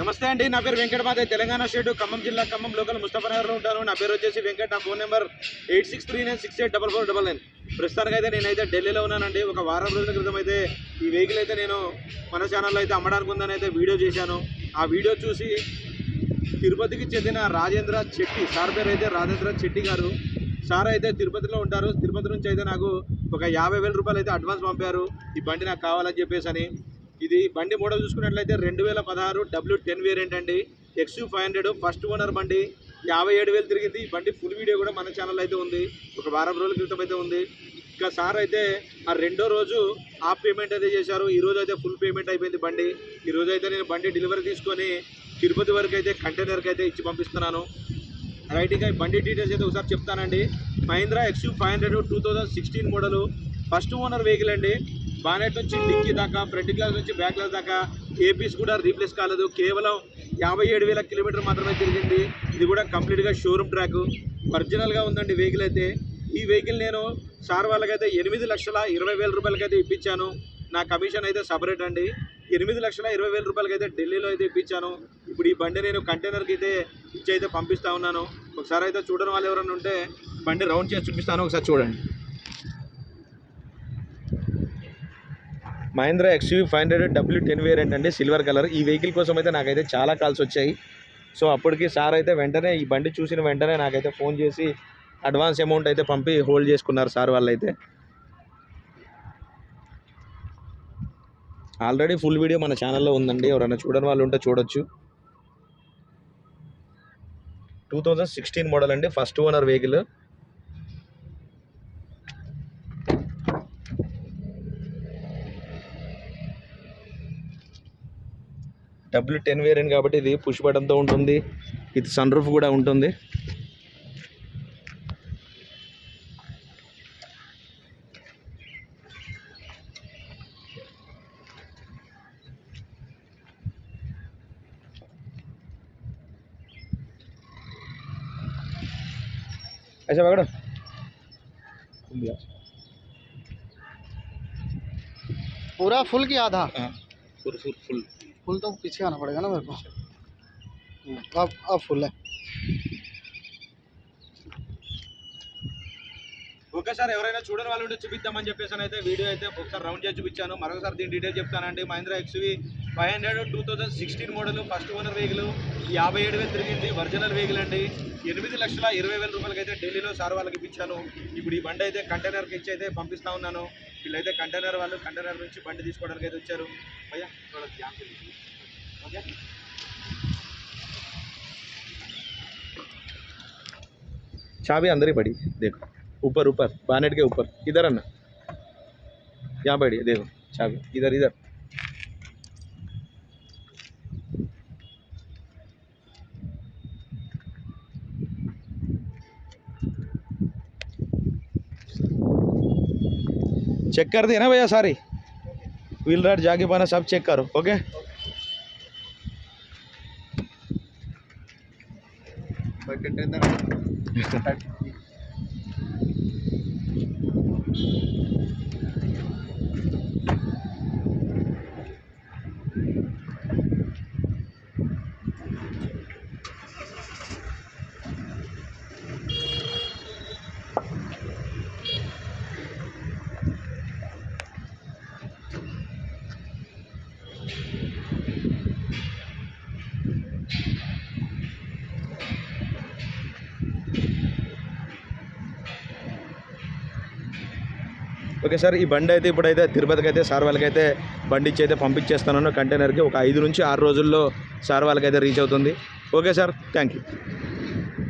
నమస్తే అండి నా పేరు వెంకటమాదే తెలంగాణ స్టేట్ ఖమ్మం జిల్లా ఖమ్మం లోకల్ ముస్తఫానగర్లో ఉంటాను. నా పేరు వచ్చేసి వెంకట్ నా phone number eight six three nine six eight double four double nine. ప్రస్తుతానికి అయితే నేనైతే ఢిల్లీలో ఉన్నానండి. ఒక వారం రోజుల క్రితం అయితే ఈ వెహికల్ అయితే నేను మన ఛానల్లో అయితే అమ్మడానికి ఉందని అయితే వీడియో చేశాను. ఆ వీడియో చూసి తిరుపతికి చెందిన రాజేంద్ర చెట్టి సార్ పేరు అయితే రాజేంద్ర చెట్టి గారు. సార్ అయితే తిరుపతిలో ఉంటారు. తిరుపతి నుంచి అయితే నాకు ఒక యాభై వేల రూపాయలు అయితే అడ్వాన్స్ పంపారు. ఈ బండి నాకు కావాలని చెప్పేసి అని ఇది బండి మోడల్ చూసుకున్నట్లయితే రెండు వేల పదహారు డబ్ల్యూ టెన్ వేరియంట్ అండి. XU five hundred first owner బండి. యాభై ఏడు వేలు తిరిగింది. బండి ఫుల్ వీడియో కూడా మన ఛానల్ అయితే ఉంది. ఒక వారం రోజుల క్రితం అయితే ఉంది. ఇంకా సార్ అయితే ఆ రెండో రోజు హాఫ్ పేమెంట్ అయితే చేశారు. ఈ రోజు అయితే ఫుల్ పేమెంట్ అయిపోయింది బండి. ఈ రోజు అయితే నేను బండి డెలివరీ తీసుకొని తిరుపతి వరకు అయితే కంటైనర్కి అయితే ఇచ్చి పంపిస్తున్నాను. రైట్ ఇంకా బండి డీటెయిల్స్ అయితే ఒకసారి చెప్తానండి. Mahindra XUV five hundred two thousand sixteen model first owner vehicle అండి. బానెట్ నుంచి డిక్కీ దాకా ఫ్రంట్ గ్లాస్ నుంచి బ్యాక్ గ్లాస్ దాకా ఏపీస్ కూడా రీప్లేస్ కాలేదు. కేవలం యాభై ఏడు వేల కిలోమీటర్ మాత్రమే తిరిగింది. ఇది కూడా కంప్లీట్గా షోరూమ్ ట్రాక్. ఒరిజినల్గా ఉందండి వెహికల్ అయితే. ఈ వెహికల్ నేను సార్ వాళ్ళకైతే ఎనిమిది లక్షల ఇరవై వేల రూపాయలకైతే ఇప్పించాను. నా కమిషన్ అయితే సపరేట్ అండి. ఎనిమిది లక్షల ఇరవై వేల రూపాయలకి అయితే ఢిల్లీలో అయితే ఇప్పించాను. ఇప్పుడు ఈ బండి నేను కంటైనర్కి అయితే ఇచ్చి అయితే పంపిస్తా ఉన్నాను. ఒకసారి అయితే చూడడం వాళ్ళు ఎవరైనా ఉంటే బండి రౌండ్ చేసి చూపిస్తాను. ఒకసారి చూడండి. Mahindra XUV five hundred W ten variant అండి సిల్వర్ కలర్ ఈ వెహికల్ కోసం అయితే నాకైతే చాలా కాల్స్ వచ్చాయి. సో అప్పటికి సార్ అయితే వెంటనే ఈ బండి చూసిన వెంటనే నాకైతే ఫోన్ చేసి అడ్వాన్స్ అమౌంట్ అయితే పంపి హోల్డ్ చేసుకున్నారు సార్ వాళ్ళైతే. ఆల్రెడీ ఫుల్ వీడియో మన ఛానల్లో ఉందండి. ఎవరైనా చూడని వాళ్ళు ఉంటే చూడొచ్చు. టూ థౌజండ్ సిక్స్టీన్ మోడల్ అండి first owner vehicle W ten variant కాబట్టి ఇది పుష్ బటన్తో ఉంటుంది ఇది సన్ రూఫ్ కూడా ఉంటుంది ऐसा पकड़ो पूरा फुल की आधा फुल फुल फुल फुल तो पीछे आना पड़ेगा ना मेरे को हम्म, अब अब फुल है ఒకసారి ఎవరైనా చూడని వాళ్ళు ఉంటే చూపిద్దామని చెప్పేసి అయితే వీడియో అయితే ఒకసారి రౌండ్ చేసి చూపించాను. మరొకసారి దీని డీటెయిల్ చెప్తానండి. Mahindra XUV five hundred two thousand sixteen model first owner vehicle యాభై ఏడు వేలు తిరిగింది. ఒరిజినల్ వెహికల్ అండి. ఎనిమిది లక్షల ఇరవై వేల రూపాయలకి అయితే ఢిల్లీలో సార్ వాళ్ళకి ఇప్పించాను. ఇప్పుడు ఈ బండి అయితే కంటైనర్కి ఇచ్చి అయితే పంపిస్తూ ఉన్నాను. వీళ్ళైతే కంటైనర్ వాళ్ళు కంటైనర్ నుంచి బండి తీసుకోవడానికి అయితే వచ్చారు. ఓకే? చావి అందరి బడి దేకు ऊपर ऊपर बानेट के ऊपर इधर है ना? यहाँ है देखो चाबी इधर इधर। चेक कर दिया ना भैया सारी? व्हील राइट जाके पाना सब चेक करो ओके ఓకే సార్ ఈ బండి అయితే ఇప్పుడైతే తిరుపతికి అయితే సార్ వాళ్ళకైతే బండి ఇచ్చి అయితే పంపించేస్తున్నాను కంటైనర్కి ఒక ఐదు నుంచి ఆరు రోజుల్లో సార్ వాళ్ళకైతే రీచ్ అవుతుంది. Okay sir thank you